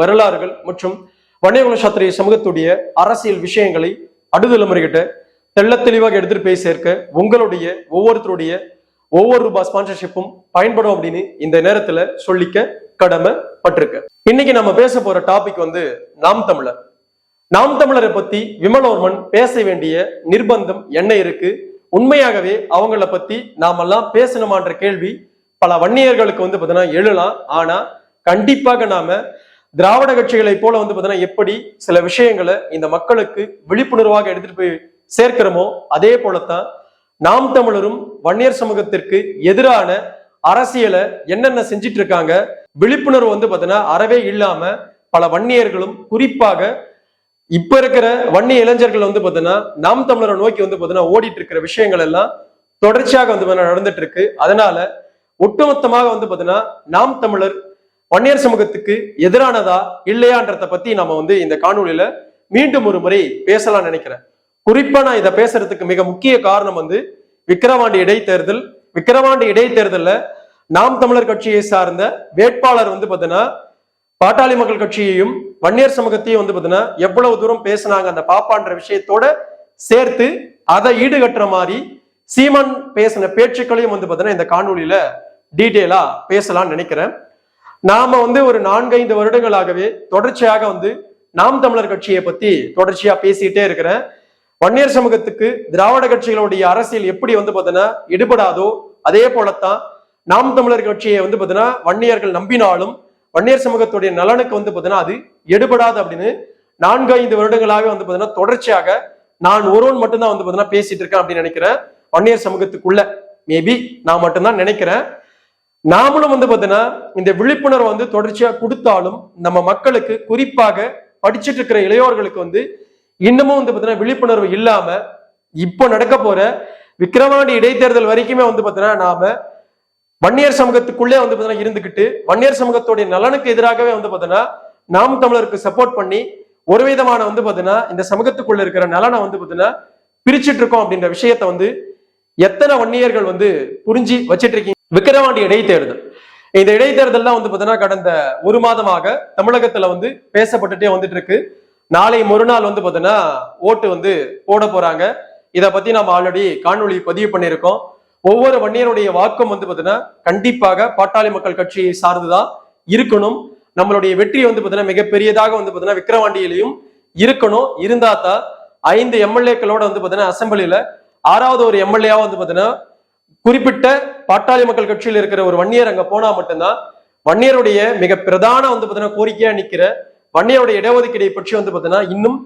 வரலாறுகள் மற்றும் வன்னியகுல சாத்திரிய சமூகத்துடைய அரசியல் விஷயங்களை அடுதல் முறைகிட்ட தெள்ள தெளிவாக எடுத்துட்டு போய் சேர்க்க உங்களுடைய ஒவ்வொருத்தருடைய ஒவ்வொரு ரூபாய் ஸ்பான்சர்ஷிப்பும் பயன்படும் அப்படின்னு இந்த நேரத்துல சொல்லிக்க கடமைப்பட்டிருக்க. இன்னைக்கு நம்ம பேச போற டாபிக் வந்து நாம் தமிழர். நாம் தமிழரை பத்தி விமலோர்மன் பேச வேண்டிய நிர்பந்தம் என்ன இருக்கு? உண்மையாகவே அவங்கள பத்தி நாமெல்லாம் பேசணுமான்ற கேள்வி பல வன்னியர்களுக்கு வந்து பார்த்தீங்கன்னா எழலாம். ஆனா கண்டிப்பாக நாம திராவிட கட்சிகளை போல வந்து பார்த்தீங்கன்னா எப்படி சில விஷயங்களை இந்த மக்களுக்கு விழிப்புணர்வாக எடுத்துட்டு போய் சேர்க்கிறோமோ அதே போலத்தான் நாம் தமிழரும் வன்னியர் சமூகத்திற்கு எதிரான அரசியலை என்னென்ன செஞ்சிட்டு இருக்காங்க விழிப்புணர்வு வந்து பார்த்தீங்கன்னா அறவே இல்லாம பல வன்னியர்களும் குறிப்பாக இப்ப இருக்கிற வன்னிய இளைஞர்கள் வந்து பார்த்தீங்கன்னா நாம் தமிழரை நோக்கி வந்து பார்த்தீங்கன்னா ஓடிட்டு இருக்கிற விஷயங்கள் எல்லாம் தொடர்ச்சியாக வந்து பார்த்தீங்கன்னா நடந்துட்டு இருக்கு அதனால ஒட்டுமொத்தமாக வந்து பார்த்தீங்கன்னா நாம் தமிழர் வன்னியர் சமூகத்துக்கு எதிரானதா இல்லையான்றத பத்தி நம்ம வந்து இந்த காணொலியில மீண்டும் ஒரு முறை பேசலாம் நினைக்கிறேன். குறிப்பா நான் இதை பேசுறதுக்கு மிக முக்கிய காரணம் வந்து விக்கிரவாண்டி இடைத்தேர்தல். விக்கிரவாண்டி இடைத்தேர்தல்ல நாம் தமிழர் கட்சியை சார்ந்த வேட்பாளர் வந்து பாத்தீங்கன்னா பாட்டாளி மக்கள் கட்சியையும் வன்னியர் சமூகத்தையும் வந்து பாத்தீங்கன்னா எவ்வளவு தூரம் பேசினாங்க அந்த பாப்பான்ற விஷயத்தோட சேர்த்து அதை ஈடுகட்டுற மாதிரி சீமான் பேசின பேச்சுக்களையும் வந்து பாத்தீங்கன்னா இந்த காணொலியில டீட்டெயிலா பேசலாம்னு நினைக்கிறேன். நாம வந்து ஒரு நான்கைந்து வருடங்களாகவே தொடர்ச்சியாக வந்து நாம் தமிழர் கட்சியை பத்தி தொடர்ச்சியா பேசிட்டே இருக்கிறேன். வன்னியர் சமூகத்துக்கு திராவிட கட்சிகளுடைய அரசியல் எப்படி வந்து பார்த்தீங்கன்னா எடுபடாதோ அதே போலத்தான் நாம் தமிழர் கட்சியை வந்து பார்த்தீங்கன்னா வன்னியர்கள் நம்பினாலும் வன்னியர் சமூகத்துடைய நலனுக்கு வந்து பார்த்தீங்கன்னா அது எடுபடாது அப்படின்னு நான்கு ஐந்து வருடங்களாக வந்து பார்த்தீங்கன்னா தொடர்ச்சியாக நான் ஒருவன் மட்டும்தான் வந்து பார்த்தீங்கன்னா பேசிட்டு இருக்கேன் அப்படின்னு நினைக்கிறேன். வன்னியர் சமூகத்துக்குள்ள மேபி நான் மட்டும்தான் நினைக்கிறேன். நாமளும் வந்து பார்த்தீங்கன்னா இந்த விழிப்புணர்வு வந்து தொடர்ச்சியா கொடுத்தாலும் நம்ம மக்களுக்கு குறிப்பாக படிச்சுட்டு இருக்கிற இளையோர்களுக்கு வந்து இன்னமும் வந்து பார்த்தீங்கன்னா விழிப்புணர்வு இல்லாம இப்போ நடக்க போற விக்கிரவாண்டி இடைத்தேர்தல் வரைக்குமே வந்து பார்த்தீங்கன்னா நாம வன்னியர் சமூகத்துக்குள்ளே வந்து பார்த்தீங்கன்னா இருந்துக்கிட்டு வன்னியர் சமூகத்துடைய நலனுக்கு எதிராகவே வந்து பார்த்தீங்கன்னா நாம் தமிழருக்கு சப்போர்ட் பண்ணி ஒரு விதமான வந்து பார்த்தீங்கன்னா இந்த சமூகத்துக்குள்ள இருக்கிற நலனை வந்து பார்த்தீங்கன்னா பிரிச்சுட்டு இருக்கோம் அப்படின்ற விஷயத்த வந்து எத்தனை வன்னியர்கள் வந்து புரிஞ்சு வச்சிட்டு இருக்கீங்க விக்கிரவாண்டி இடைத்தேர்தல். இந்த இடைத்தேர்தல்லாம் வந்து பார்த்தீங்கன்னா கடந்த ஒரு மாதமாக தமிழகத்துல வந்து பேசப்பட்டுட்டே வந்துட்டு இருக்கு நாளை மறுநாள் வந்து பார்த்தீங்கன்னா ஓட்டு வந்து போட போறாங்க. இதை பத்தி நம்ம ஆல்ரெடி காணொலி பதிவு பண்ணியிருக்கோம். ஒவ்வொரு வன்னியருடைய வாக்கம் வந்து பார்த்தீங்கன்னா கண்டிப்பாக பாட்டாளி மக்கள் கட்சியை சார்ந்துதான் இருக்கணும். நம்மளுடைய வெற்றி வந்து பார்த்தீங்கன்னா மிகப்பெரியதாக வந்து பார்த்தீங்கன்னா விக்கிரவாண்டியிலையும் இருக்கணும். இருந்தா தான் ஐந்து எம்எல்ஏக்களோட வந்து பார்த்தீங்கன்னா அசம்பிளியில ஆறாவது ஒரு எம்எல்ஏவா வந்து பார்த்தீங்கன்னா குறிப்பிட்ட பாட்டாளி மக்கள் கட்சியில் இருக்கிற ஒரு வன்னியர் அங்க போனா மட்டும்தான் வன்னியருடைய மிக பிரதான வந்து பாத்தீங்கன்னா கோரிக்கையா நிக்கிற வன்னியருடைய இடஒதுக்கீடை பற்றி வந்து பாத்தீங்கன்னா இன்னும்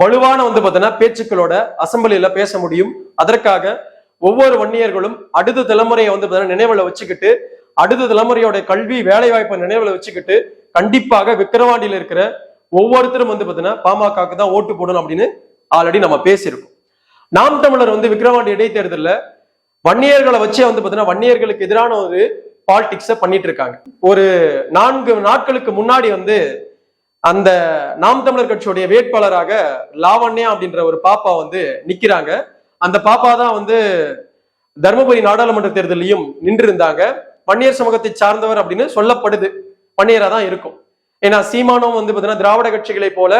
வலுவான வந்து பாத்தீங்கன்னா பேச்சுக்களோட அசம்பிளியில பேச முடியும். அதற்காக ஒவ்வொரு வன்னியர்களும் அடுத்த தலைமுறையை வந்து பாத்தீங்கன்னா நினைவுல வச்சுக்கிட்டு அடுத்த தலைமுறையோட கல்வி வேலை வாய்ப்பை நினைவுல வச்சுக்கிட்டு கண்டிப்பாக விக்கிரவாண்டியில இருக்கிற ஒவ்வொருத்தரும் வந்து பாத்தீங்கன்னா பாமகக்கு தான் ஓட்டு போடணும் அப்படின்னு ஆல்ரெடி நம்ம பேசியிருக்கோம். நாம் தமிழர் வந்து விக்கிரவாண்டி இடைத்தேர்தலில் வன்னியர்களை வச்சே வந்து பார்த்தீங்கன்னா வன்னியர்களுக்கு எதிரான ஒரு பாலிட்டிக்ஸை பண்ணிட்டு இருக்காங்க. ஒரு நான்கு நாட்களுக்கு முன்னாடி வந்து அந்த நாம் தமிழர் கட்சியுடைய வேட்பாளராக லாவண்யா அப்படின்ற ஒரு பாப்பா வந்து நிக்கிறாங்க. அந்த பாப்பா தான் வந்து தருமபுரி நாடாளுமன்ற தேர்தலையும் நின்று இருந்தாங்க வன்னியர் சமூகத்தை சார்ந்தவர் அப்படின்னு சொல்லப்படுது. வன்னியரா தான் இருக்கும். ஏன்னா சீமானம் வந்து பார்த்தீங்கன்னா திராவிட கட்சிகளை போல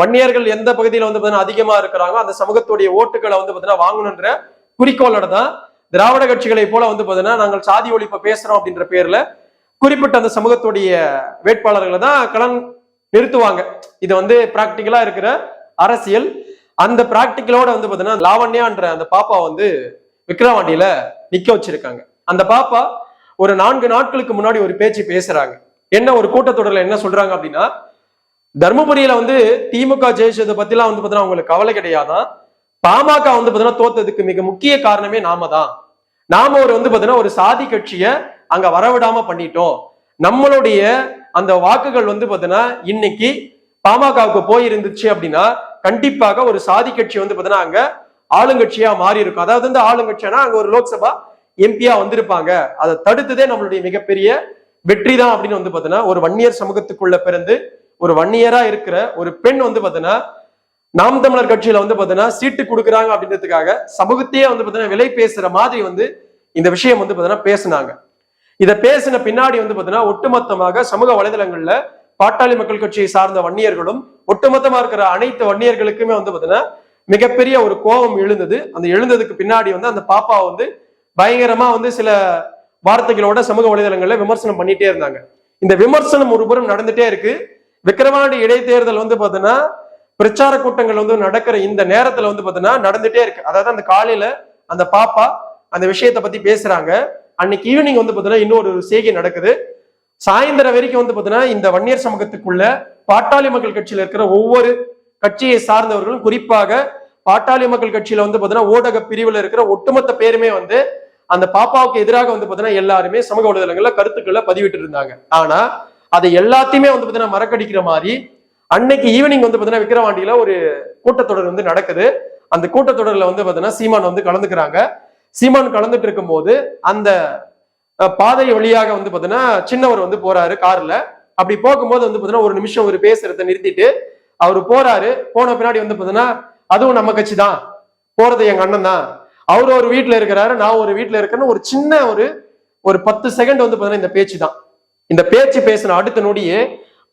வன்னியர்கள் எந்த பகுதியில வந்து பார்த்தீங்கன்னா அதிகமா இருக்கிறாங்க அந்த சமூகத்துடைய ஓட்டுகளை வந்து பார்த்தீங்கன்னா வாங்கணுன்ற குறிக்கோளோட தான் திராவிட கட்சிகளை போல வந்து பார்த்தீங்கன்னா நாங்கள் சாதி ஒழிப்பை பேசுறோம் அப்படின்ற பேர்ல குறிப்பிட்ட அந்த சமூகத்துடைய வேட்பாளர்களை தான் களம் நிறுத்துவாங்க. இது வந்து பிராக்டிக்கலா இருக்கிற அரசியல். அந்த பிராக்டிக்கலோட வந்து பார்த்தீங்கன்னா லாவண்யான்ற அந்த பாப்பா வந்து விக்ரவாண்டியில நிக்க வச்சிருக்காங்க. அந்த பாப்பா ஒரு நான்கு நாட்களுக்கு முன்னாடி ஒரு பேச்சு பேசுறாங்க. என்ன ஒரு கூட்டத்தொடர்ல என்ன சொல்றாங்க அப்படின்னா தர்மபுரியில வந்து திமுக ஜெயிச்சதை பத்திலாம் வந்து பார்த்தீங்கன்னா அவங்களுக்கு கவலை கிடையாதான். பாமக வந்து பார்த்தீங்கன்னா தோத்ததுக்கு மிக முக்கிய காரணமே நாம தான் நாம ஒரு வந்து பாத்தீங்கன்னா ஒரு சாதி கட்சிய அங்க வரவிடாம பண்ணிட்டோம். நம்மளுடைய அந்த வாக்குகள் வந்து பாத்தீங்கன்னா இன்னைக்கு பாமகவுக்கு போயிருந்துச்சு அப்படின்னா கண்டிப்பாக ஒரு சாதி கட்சி வந்து பாத்தீங்கன்னா அங்க ஆளுங்கட்சியா மாறி இருக்கும் அதாவது வந்து ஆளுங்கட்சியானா அங்க ஒரு லோக்சபா எம்பியா வந்திருப்பாங்க. அதை தடுத்ததே நம்மளுடைய மிகப்பெரிய வெற்றி தான் அப்படின்னு வந்து பாத்தீங்கன்னா ஒரு வன்னியர் சமூகத்துக்குள்ள பிறந்து ஒரு வன்னியரா இருக்கிற ஒரு பெண் வந்து பாத்தீங்கன்னா நாம் தமிழர் கட்சியில வந்து பாத்தீங்கன்னா சீட்டு கொடுக்குறாங்க அப்படின்றதுக்காக சமூகத்தையே வந்து பாத்தீங்கன்னா விலை பேசுற மாதிரி வந்து இந்த விஷயம் வந்து பாத்தீங்கன்னா பேசுனாங்க. இதை பேசின பின்னாடி வந்து பாத்தீங்கன்னா ஒட்டுமொத்தமாக சமூக வலைதளங்கள்ல பாட்டாளி மக்கள் கட்சியை சார்ந்த வன்னியர்களும் ஒட்டுமொத்தமா இருக்கிற அனைத்து வன்னியர்களுக்குமே வந்து பாத்தீங்கன்னா மிகப்பெரிய ஒரு கோபம் எழுந்தது. அந்த எழுந்ததுக்கு பின்னாடி வந்து அந்த பாப்பா வந்து பயங்கரமா வந்து சில வார்த்தைகளோட சமூக வலைதளங்கள்ல விமர்சனம் பண்ணிட்டே இருந்தாங்க. இந்த விமர்சனம் ஒருபுறம் நடந்துட்டே இருக்கு. விக்கிரவாண்டி இடைத்தேர்தல் வந்து பாத்தீங்கன்னா பிரச்சார கூட்டங்கள் வந்து நடக்கிற இந்த நேரத்துல வந்து பாத்தீங்கன்னா நடந்துட்டே இருக்கு. அதாவது அந்த காலையில அந்த பாப்பா அந்த விஷயத்தை பத்தி பேசுறாங்க. அன்னைக்கு ஈவினிங் வந்து பாத்தீங்கன்னா இன்னொரு செய்கை நடக்குது. சாயந்தரம் வரைக்கும் வந்து பாத்தீங்கன்னா இந்த வன்னியர் சமூகத்துக்குள்ள பாட்டாளி மக்கள் கட்சியில இருக்கிற ஒவ்வொரு கட்சியை சார்ந்தவர்களும் குறிப்பாக பாட்டாளி மக்கள் கட்சியில வந்து பாத்தீங்கன்னா ஊடக பிரிவுல இருக்கிற ஒட்டுமொத்த பேருமே வந்து அந்த பாப்பாவுக்கு எதிராக வந்து பாத்தீங்கன்னா எல்லாருமே சமூக வலைதளங்கள்ல கருத்துக்களை பதிவிட்டு இருந்தாங்க. ஆனா அதை எல்லாத்தையுமே வந்து பாத்தீங்கன்னா மறக்கடிக்கிற மாதிரி அன்னைக்கு ஈவினிங் வந்து பாத்தீங்கன்னா விக்கிரவாண்டியில ஒரு கூட்டத்தொடர் வந்து நடக்குது. அந்த கூட்டத்தொடர்ல வந்து பாத்தீங்கன்னா சீமான் வந்து கலந்துக்கிறாங்க. சீமான் கலந்துட்டு இருக்கும்போது அந்த பாதை வழியாக வந்து பாத்தீங்கன்னா சின்னவர் வந்து போறாரு கார்ல. அப்படி போகும்போது வந்து பாத்தீங்கன்னா ஒரு நிமிஷம் ஒரு பேசுறத நிறுத்திட்டு அவர் போறாரு. போன பின்னாடி வந்து பாத்தீங்கன்னா அதுவும் நம்ம கட்சி தான் போறது எங்க அண்ணன் தான். அவர் ஒரு வீட்டுல இருக்கிறாரு நான் ஒரு வீட்டுல இருக்கேன்னு ஒரு சின்ன ஒரு ஒரு பத்து செகண்ட் வந்து பாத்தீங்கன்னா இந்த பேச்சு தான் இந்த பேச்சு பேசின அடுத்த நொடியே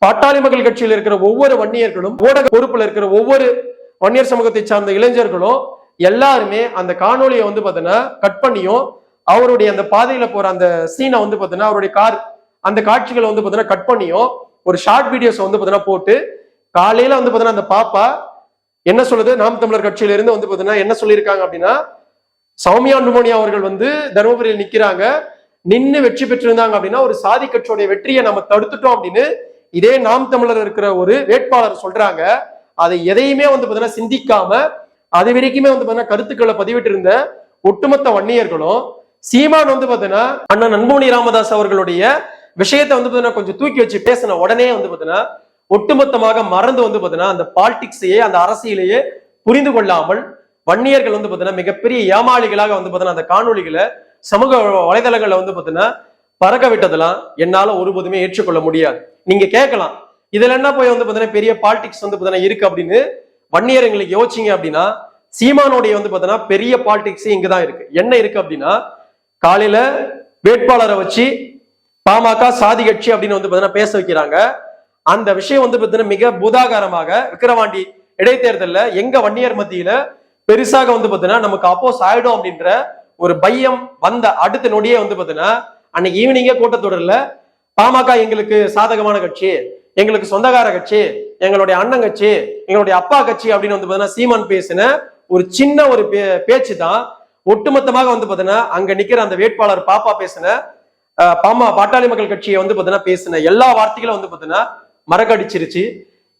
பாட்டாளி மக்கள் கட்சியில் இருக்கிற ஒவ்வொரு வன்னியர்களும் ஊடக பொறுப்புல இருக்கிற ஒவ்வொரு வன்னியர் சமூகத்தை சார்ந்த இளைஞர்களும் எல்லாருமே அந்த காணொலியை வந்து பாத்தீங்கன்னா கட் பண்ணியும் அவருடைய அந்த பாதையில போற அந்த சீனை வந்து பாத்தீங்கன்னா அவருடைய கார் அந்த காட்சிகளை வந்து பாத்தீங்கன்னா கட் பண்ணியும் ஒரு ஷார்ட் வீடியோஸ் வந்து பாத்தீங்கன்னா போட்டு காலையில வந்து பாத்தீங்கன்னா அந்த பாப்பா என்ன சொல்லுது? நாம் தமிழர் கட்சியில இருந்து வந்து பாத்தீங்கன்னா என்ன சொல்லியிருக்காங்க அப்படின்னா சௌமியா அன்புமணி அவர்கள் வந்து தருமபுரியில் நிக்கிறாங்க. நின்று வெற்றி பெற்றிருந்தாங்க அப்படின்னா ஒரு சாதி கட்சியோடைய வெற்றியை நம்ம தடுத்துட்டோம் அப்படின்னு இதே நாம் தமிழர் இருக்கிற ஒரு வேட்பாளர் சொல்றாங்க. அதை எதையுமே வந்து பாத்தீங்கன்னா சிந்திக்காம அது வரைக்குமே வந்து பாத்தீங்கன்னா கருத்துக்களை பதிவிட்டு இருந்த ஒட்டுமொத்த வன்னியர்களும் சீமான் வந்து பாத்தீங்கன்னா அண்ணன் அன்புமணி ராமதாஸ் அவர்களுடைய விஷயத்தை வந்து பாத்தீங்கன்னா கொஞ்சம் தூக்கி வச்சு பேசின உடனே வந்து பாத்தீங்கன்னா ஒட்டுமொத்தமாக மறந்து வந்து பாத்தீங்கன்னா அந்த பாலிடிக்ஸையே அந்த அரசியலையே புரிந்து கொள்ளாமல் வன்னியர்கள் வந்து பாத்தீங்கன்னா மிகப்பெரிய ஏமாளிகளாக வந்து பாத்தீங்கன்னா அந்த காணொளிகளை சமூக வலைதளங்கள்ல வந்து பாத்தீங்கன்னா பறக்க விட்டதெல்லாம் என்னால ஒருபோதுமே ஏற்றுக்கொள்ள முடியாது. நீங்க கேட்கலாம் இதுல என்ன போய் வந்து பாத்தீங்கன்னா பெரிய பாலிடிக்ஸ் வந்து பாத்தீங்கன்னா இருக்கு அப்படின்னு வன்னியர் எங்களுக்கு யோசிச்சீங்க அப்படின்னா சீமானுடைய வந்து பாத்தீங்கன்னா பெரிய பாலிடிக்ஸ் இங்கதான் இருக்கு. என்ன இருக்கு அப்படின்னா காலையில வேட்பாளரை வச்சு பாமக சாதி கட்சி அப்படின்னு வந்து பாத்தீங்கன்னா பேச வைக்கிறாங்க. அந்த விஷயம் வந்து பாத்தீங்கன்னா மிக பூதாகாரமாக விக்கிரவாண்டி இடைத்தேர்தல்ல எங்க வன்னியர் மத்தியில பெருசாக வந்து பாத்தீங்கன்னா நமக்கு அப்போஸ் ஆயிடும் அப்படின்ற ஒரு பையம் வந்த அடுத்த நொடியே வந்து பாத்தீங்கன்னா அன்னைக்கு ஈவினிங்கே கூட்டத்தொடரில் பாமக எங்களுக்கு சாதகமான கட்சி எங்களுக்கு சொந்தக்கார கட்சி எங்களுடைய அண்ணன் கட்சி எங்களுடைய அப்பா கட்சி அப்படின்னு வந்து பாத்தீங்கன்னா சீமான் பேசின ஒரு சின்ன ஒரு பே- பேச்சு தான் ஒட்டுமொத்தமாக வந்து பாத்தீங்கன்னா அங்க நிக்கிற அந்த வேட்பாளர் பாப்பா பேசின அஹ், பாமா பாட்டாளி மக்கள் கட்சியை வந்து பாத்தீங்கன்னா பேசின எல்லா வார்த்தைகளும் வந்து பாத்தீங்கன்னா மரக்கடிச்சிருச்சு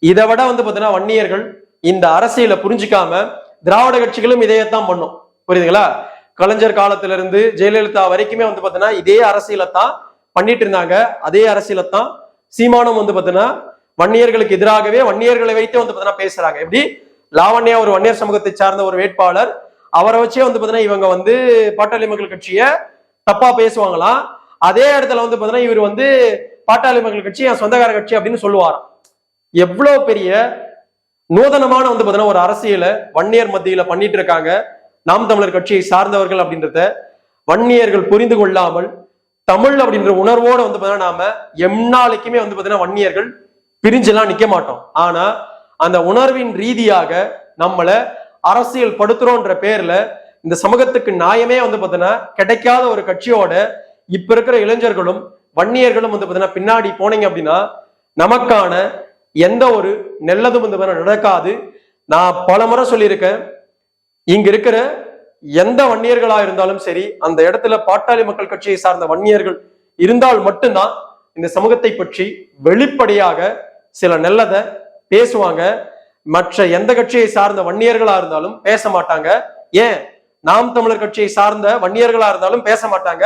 இதை விட வந்து பாத்தீங்கன்னா வன்னியர்கள் இந்த அரசியலை புரிஞ்சுக்காம திராவிட கட்சிகளும் இதையத்தான் பண்ணும். புரியுதுங்களா? கலைஞர் காலத்திலிருந்து ஜெயலலிதா வரைக்குமே வந்து பார்த்தீங்கன்னா இதே அரசியலை தான் பண்ணிட்டு இருந்தாங்க அதே அரசியலை தான் சீமானம் வந்து பார்த்தீங்கன்னா வன்னியர்களுக்கு எதிராகவே வன்னியர்களை வைத்து வந்து பார்த்தீங்கன்னா பேசுறாங்க. எப்படி? லாவண்யா ஒரு வன்னியர் சமூகத்தை சார்ந்த ஒரு வேட்பாளர். அவரை வச்சே வந்து பார்த்தீங்கன்னா இவங்க வந்து பாட்டாளி மக்கள் கட்சியை தப்பா பேசுவாங்களாம். அதே இடத்துல வந்து பார்த்தீங்கன்னா இவர் வந்து பாட்டாளி மக்கள் கட்சி என் சொந்தக்கார கட்சி அப்படின்னு சொல்லுவாராம். எவ்வளவு பெரிய நூதனமான வந்து பார்த்தீங்கன்னா ஒரு அரசியலை வன்னியர் மத்தியில பண்ணிட்டு இருக்காங்க நாம் தமிழர் கட்சியை சார்ந்தவர்கள் அப்படின்றத வன்னியர்கள் புரிந்து கொள்ளாமல் தமிழ் அப்படின்ற உணர்வோட வந்து பார்த்தீங்கன்னா நாம எந்நாளைக்குமே வந்து பார்த்தீங்கன்னா வன்னியர்கள் பிரிஞ்செல்லாம் நிக்க மாட்டோம். ஆனா அந்த உணர்வின் ரீதியாக நம்மளை அரசியல் படுத்துறோன்ற பேர்ல இந்த சமூகத்துக்கு நியாயமே வந்து பார்த்தீங்கன்னா கிடைக்காத ஒரு கட்சியோட இப்ப இருக்கிற இளைஞர்களும் வன்னியர்களும் வந்து பார்த்தீங்கன்னா பின்னாடி போனீங்க அப்படின்னா நமக்கான எந்த ஒரு நல்லதும் வந்து பார்த்தீங்கன்னா நடக்காது. நான் பல முறை சொல்லியிருக்கேன். இங்க இருக்கிற எந்த வன்னியர்களா இருந்தாலும் சரி அந்த இடத்துல பாட்டாளி மக்கள் கட்சியை சார்ந்த வன்னியர்கள் இருந்தால் மட்டும்தான் இந்த சமூகத்தை பற்றி வெளிப்படையாக சில நல்லதை பேசுவாங்க. மற்ற எந்த கட்சியை சார்ந்த வன்னியர்களா இருந்தாலும் பேச மாட்டாங்க. ஏன்? நாம் தமிழர் கட்சியை சார்ந்த வன்னியர்களா இருந்தாலும் பேச மாட்டாங்க.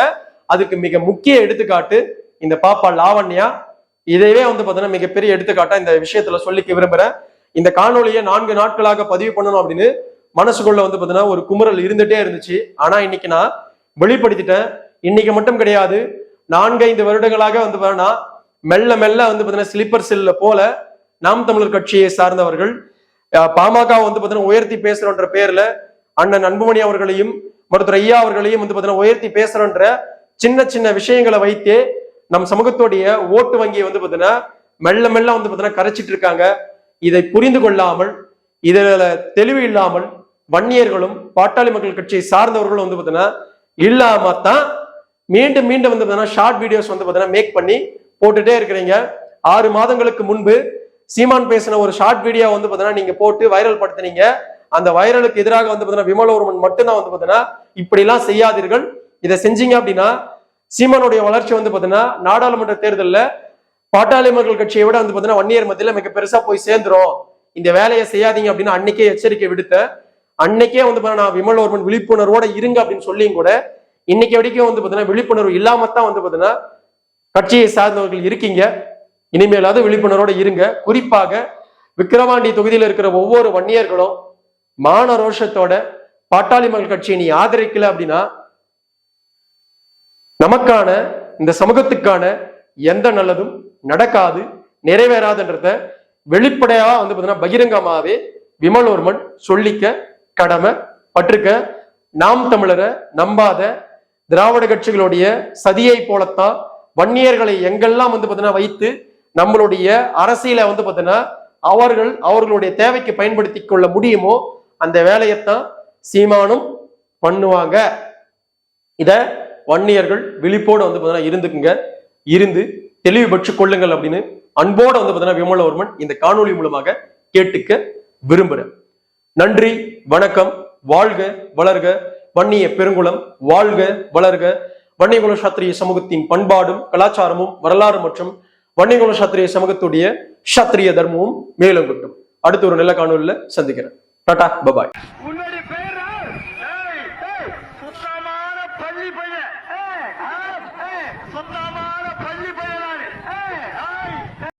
அதுக்கு மிக முக்கிய எடுத்துக்காட்டு இந்த பாப்பா லாவண்யா. இதையே வந்து பாத்தீங்கன்னா மிகப்பெரிய எடுத்துக்காட்டா இந்த விஷயத்துல சொல்லிக்க விரும்புறேன். இந்த காணொலியை நான்கு நாட்களாக பதிவு பண்ணணும் அப்படின்னு மனசுக்குள்ள வந்து பார்த்தீங்கன்னா ஒரு குமுறல் இருந்துட்டே இருந்துச்சு. ஆனா இன்னைக்கு நான் வெளிப்படுத்திட்டேன். இன்னைக்கு மட்டும் கிடையாது. நான்கைந்து வருடங்களாக வந்து பாத்தீங்கன்னா மெல்ல மெல்ல வந்து பார்த்தீங்கன்னா ஸ்லீப்பர் செல்ல போல நாம் தமிழர் கட்சியை சார்ந்தவர்கள் பாமக வந்து பார்த்தீங்கன்னா உயர்த்தி பேசுறோன்ற பேர்ல அண்ணன் அன்புமணி அவர்களையும் மருத்துவர் ஐயா அவர்களையும் வந்து பார்த்தீங்கன்னா உயர்த்தி பேசுறோன்ற சின்ன சின்ன விஷயங்களை வைத்தே நம் சமூகத்துடைய ஓட்டு வங்கியை வந்து பார்த்தீங்கன்னா மெல்ல மெல்ல வந்து பார்த்தீங்கன்னா கரைச்சிட்டு இருக்காங்க. இதை புரிந்து கொள்ளாமல் இதில் தெளிவு இல்லாமல் வன்னியர்களும் பாட்டாளி மக்கள் கட்சியை சார்ந்தவர்களும் வந்து பார்த்தீங்கன்னா இல்லாம தான் மீண்டும் மீண்டும் வந்து பாத்தீங்கன்னா ஷார்ட் வீடியோஸ் வந்து பாத்தீங்கன்னா மேக் பண்ணி போட்டுட்டே இருக்கிறீங்க. ஆறு மாதங்களுக்கு முன்பு சீமான் பேசின ஒரு ஷார்ட் வீடியோ வந்து பாத்தீங்கன்னா நீங்க போட்டு வைரல் படுத்துனீங்க. அந்த வைரலுக்கு எதிராக வந்து பார்த்தீங்கன்னா விமலவர்மன் மட்டும்தான் வந்து பார்த்தீங்கன்னா இப்படி எல்லாம் செய்யாதீர்கள். இதை செஞ்சீங்க அப்படின்னா சீமானுடைய வளர்ச்சி வந்து பார்த்தீங்கன்னா நாடாளுமன்ற தேர்தலில் பாட்டாளி மக்கள் கட்சியை விட வந்து பாத்தீங்கன்னா வன்னியர் மத்தியில் மிக பெருசா போய் சேர்ந்துரும். இந்த வேலையை செய்யாதீங்க அப்படின்னு அன்னைக்கே எச்சரிக்கை விடுத்த அன்னைக்கே வந்து பாத்தீங்கன்னா விமல் விமல்வர்மன் விழிப்புணர்வோட இருங்க அப்படின்னு சொல்லியும் கூட இன்னைக்கு வரைக்கும் வந்து பாத்தீங்கன்னா விழிப்புணர்வு இல்லாமத்தான் வந்து பாத்தீங்கன்னா கட்சியை சார்ந்தவர்கள் இருக்கீங்க. இனிமேலாவது விழிப்புணர்வோட இருங்க. குறிப்பாக விக்கிரவாண்டி தொகுதியில் இருக்கிற ஒவ்வொரு வன்னியர்களும் மான ரோஷத்தோட பாட்டாளி மக்கள் கட்சியை நீ ஆதரிக்கல அப்படின்னா நமக்கான இந்த சமூகத்துக்கான எந்த நல்லதும் நடக்காது நிறைவேறாதுன்றத வெளிப்படையா வந்து பாத்தீங்கன்னா பகிரங்கமாவே விமல்வர்மன் சொல்லிக்க கடமை பட்டிருக்க நாம் தமிழரை நம்பாத திராவிட கட்சிகளுடைய சதியை போலத்தான் வன்னியர்களை எங்கெல்லாம் வந்து பார்த்தீங்கன்னா வைத்து நம்மளுடைய அரசியலை வந்து பார்த்தீங்கன்னா அவர்கள் அவர்களுடைய தேவைக்கு பயன்படுத்தி கொள்ள முடியுமோ அந்த வேலையைத்தான் சீமானும் பண்ணுவாங்க. இத வன்னியர்கள் விழிப்போடு வந்து பார்த்தீங்கன்னா இருந்துக்குங்க. இருந்து தெளிவு பெற்றுக் கொள்ளுங்கள் அப்படின்னு அன்போட வந்து பார்த்தீங்கன்னா விமலவர்மன் இந்த காணொளி மூலமாக கேட்டுக்க விரும்புகிறேன் நன்றி வணக்கம் வாழ்க வளர்க வன்னிய பெருங்குளம் வாழ்க வளர்க. வன்னியகுல சாத்திரிய சமூகத்தின் பண்பாடும் கலாச்சாரமும் வரலாறு மற்றும் வன்னியகுல சாத்திரிய சமூகத்துடைய சாத்திரிய தர்மமும் மேலும் கட்டும். அடுத்து ஒரு நல்ல காணொலியில் சந்திக்கிறேன். Tata bye bye.